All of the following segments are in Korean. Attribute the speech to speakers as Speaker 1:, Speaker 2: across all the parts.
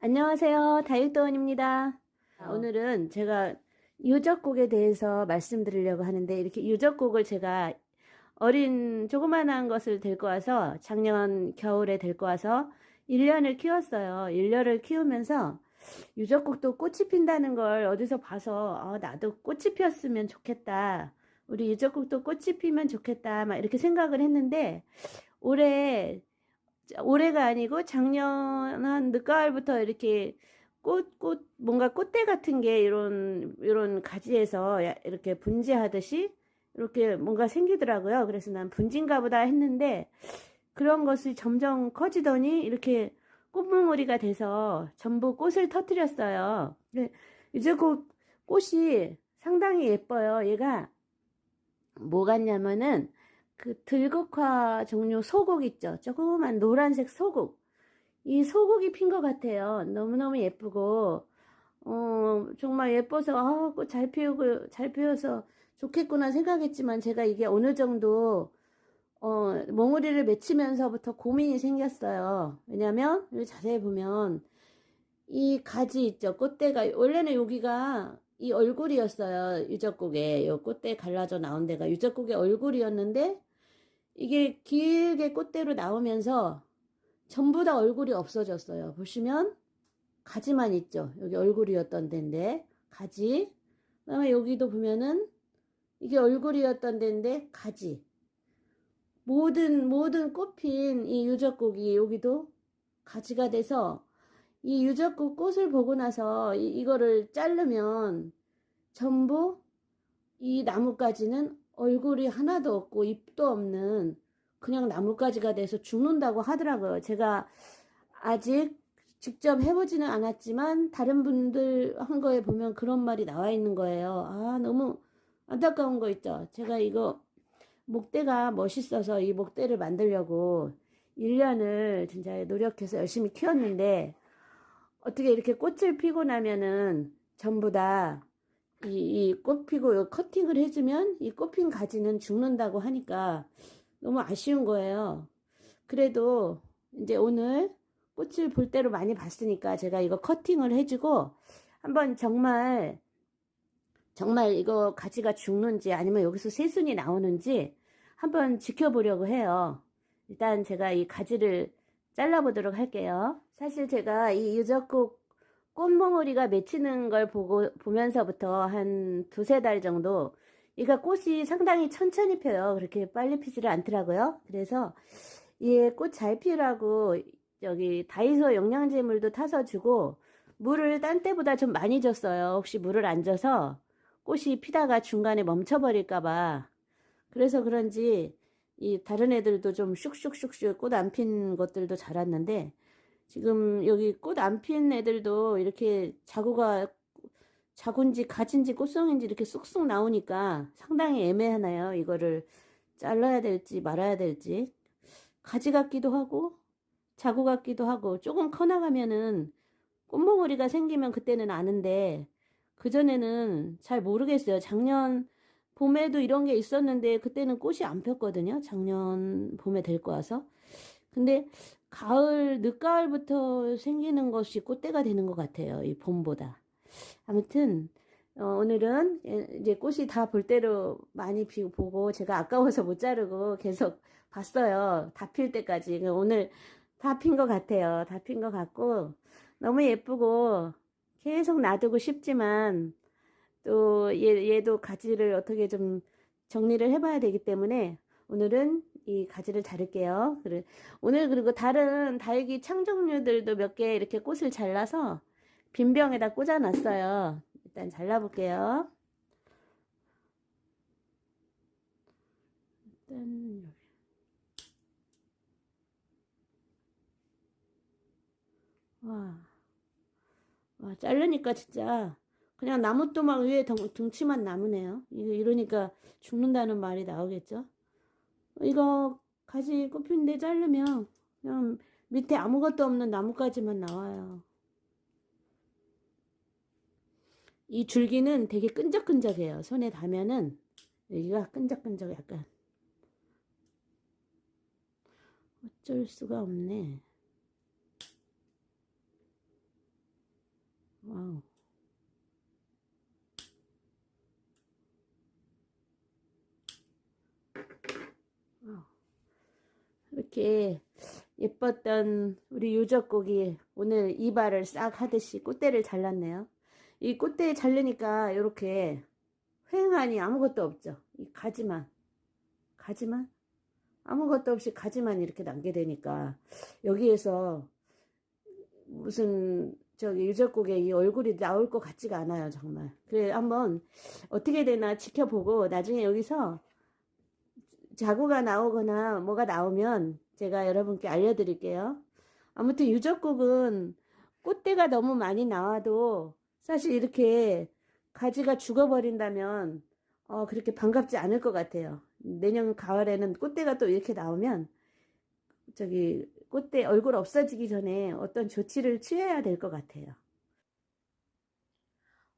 Speaker 1: 안녕하세요. 다육도원입니다.
Speaker 2: 어.
Speaker 1: 오늘은 제가 유적곡에 대해서 말씀드리려고 하는데 이렇게 유적곡을 제가 어린 조그만한 것을 데리고 와서 작년 겨울에 데리고 와서 1년을 키웠어요. 1년을 키우면서 유적곡도 꽃이 핀다는 걸 어디서 봐서 아, 나도 꽃이 피었으면 좋겠다. 우리 유적곡도 꽃이 피면 좋겠다. 막 이렇게 생각을 했는데 올해 올해가 아니고 작년 한 늦가을부터 이렇게 꽃, 꽃, 뭔가 꽃대 같은 게 이런, 이런 가지에서 야- 이렇게 분지하듯이 이렇게 뭔가 생기더라고요. 그래서 난 분지인가 보다 했는데 그런 것이 점점 커지더니 이렇게 꽃봉오리가 돼서 전부 꽃을 터뜨렸어요. 이제 그 꽃이 상당히 예뻐요. 얘가 뭐 같냐면은 그 들국화 종류 소국 있죠. 조그만 노란색 소국. 이 소국이 핀 것 같아요. 너무너무 예쁘고, 어, 정말 예뻐서, 아, 꽃잘 피우고, 잘 피워서 좋겠구나 생각했지만 제가 이게 어느 정도, 어, 몽우리를 맺히면서부터 고민이 생겼어요. 왜냐면, 여기 자세히 보면, 이 가지 있죠. 꽃대가, 원래는 여기가 이 얼굴이었어요. 유적국에. 요 꽃대 갈라져 나온 데가 유적국의 얼굴이었는데, 이게 길게 꽃대로 나오면서 전부 다 얼굴이 없어졌어요. 보시면 가지만 있죠. 여기 얼굴이었던 데인데 가지. 그 다음에 여기도 보면은 이게 얼굴이었던 데인데 가지. 모든 모든 꽃핀 이 유적국이 여기도 가지가 돼서 이 유적국 꽃을 보고 나서 이, 이거를 자르면 전부 이 나뭇가지는 얼굴이 하나도 없고 잎도 없는 그냥 나뭇가지가 돼서 죽는다고 하더라고요. 제가 아직 직접 해보지는 않았지만 다른 분들 한 거에 보면 그런 말이 나와 있는 거예요. 아, 너무 안타까운 거 있죠. 제가 이거 목대가 멋있어서 이 목대를 만들려고 1년을 진짜 노력해서 열심히 키웠는데 어떻게 이렇게 꽃을 피고 나면은 전부 다 이, 이꽃 피고 요 커팅을 해주면 이 꽃핀 가지는 죽는다고 하니까 너무 아쉬운 거예요. 그래도 이제 오늘 꽃을 볼 대로 많이 봤으니까 제가 이거 커팅을 해주고 한번 정말 정말 이거 가지가 죽는지 아니면 여기서 새순이 나오는지 한번 지켜보려고 해요. 일단 제가 이 가지를 잘라보도록 할게요. 사실 제가 이 유적국 꽃몽오리가 맺히는 걸 보고, 보면서부터 한 두세 달 정도, 얘가 꽃이 상당히 천천히 펴요. 그렇게 빨리 피지를 않더라고요. 그래서, 얘꽃 잘 피우라고, 여기 다이소 영양제물도 타서 주고, 물을 딴 때보다 좀 많이 줬어요. 혹시 물을 안 줘서, 꽃이 피다가 중간에 멈춰버릴까봐. 그래서 그런지, 이 다른 애들도 좀 슉슉슉슉 꽃 안 핀 것들도 자랐는데, 지금 여기 꽃안핀 애들도 이렇게 자구가 자군지 가진지 꽃송인지 이렇게 쑥쑥 나오니까 상당히 애매하네요. 이거를 잘라야 될지 말아야 될지. 가지 같기도 하고 자구 같기도 하고 조금 커나가면은 꽃몽오리가 생기면 그때는 아는데 그전에는 잘 모르겠어요. 작년 봄에도 이런 게 있었는데 그때는 꽃이 안 폈거든요. 작년 봄에 데리고 와서. 근데 가을, 늦가을부터 생기는 것이 꽃대가 되는 것 같아요. 이 봄보다. 아무튼, 어, 오늘은 이제 꽃이 다 볼 대로 많이 피고 보고 제가 아까워서 못 자르고 계속 봤어요. 다 필 때까지. 오늘 다 핀 것 같아요. 다 핀 것 같고 너무 예쁘고 계속 놔두고 싶지만 또 얘, 얘도 가지를 어떻게 좀 정리를 해봐야 되기 때문에 오늘은 이 가지를 자를게요. 오늘 그리고 다른 다육이 창종류들도 몇 개 이렇게 꽃을 잘라서 빈 병에다 꽂아놨어요. 일단 잘라볼게요. 일단. 와, 와 자르니까 진짜 그냥 나무토막 위에 덩, 등치만 남으네요. 이러니까 죽는다는 말이 나오겠죠? 이거 가지 꽃핀데 자르면 그냥 밑에 아무것도 없는 나뭇가지만 나와요. 이 줄기는 되게 끈적끈적해요. 손에 닿으면은 여기가 끈적끈적 약간 어쩔 수가 없네. 이렇게 예뻤던 우리 유적고기 오늘 이발을 싹 하듯이 꽃대를 잘랐네요. 이 꽃대 자르니까 이렇게 휑하니 아무것도 없죠. 이 가지만 가지만 아무것도 없이 가지만 이렇게 남게 되니까 여기에서 무슨 저기 유적국의 이 얼굴이 나올 것 같지가 않아요 정말 그래 한번 어떻게 되나 지켜보고 나중에 여기서 자구가 나오거나 뭐가 나오면 제가 여러분께 알려드릴게요 아무튼 유적국은 꽃대가 너무 많이 나와도 사실 이렇게 가지가 죽어버린다면 어, 그렇게 반갑지 않을 것 같아요. 내년 가을에는 꽃대가 또 이렇게 나오면 저기 꽃대 얼굴 없어지기 전에 어떤 조치를 취해야 될 것 같아요.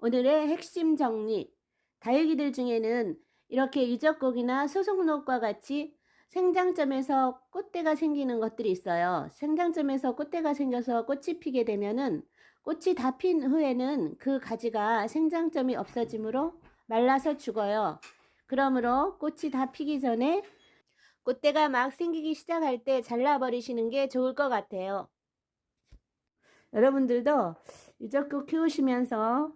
Speaker 1: 오늘의 핵심 정리. 다육이들 중에는 이렇게 유적곡이나 소속록과 같이 생장점에서 꽃대가 생기는 것들이 있어요. 생장점에서 꽃대가 생겨서 꽃이 피게 되면은 꽃이 다 핀 후에는 그 가지가 생장점이 없어지므로 말라서 죽어요. 그러므로 꽃이 다 피기 전에 꽃대가 막 생기기 시작할 때 잘라버리시는 게 좋을 것 같아요. 여러분들도 유적국 키우시면서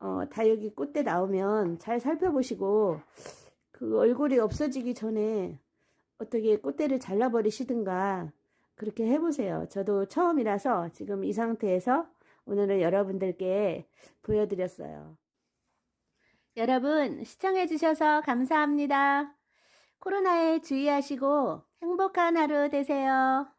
Speaker 1: 어, 다육이 꽃대 나오면 잘 살펴보시고 그 얼굴이 없어지기 전에 어떻게 꽃대를 잘라버리시든가 그렇게 해보세요. 저도 처음이라서 지금 이 상태에서 오늘은 여러분들께 보여드렸어요. 여러분 시청해주셔서 감사합니다. 코로나에 주의하시고 행복한 하루 되세요.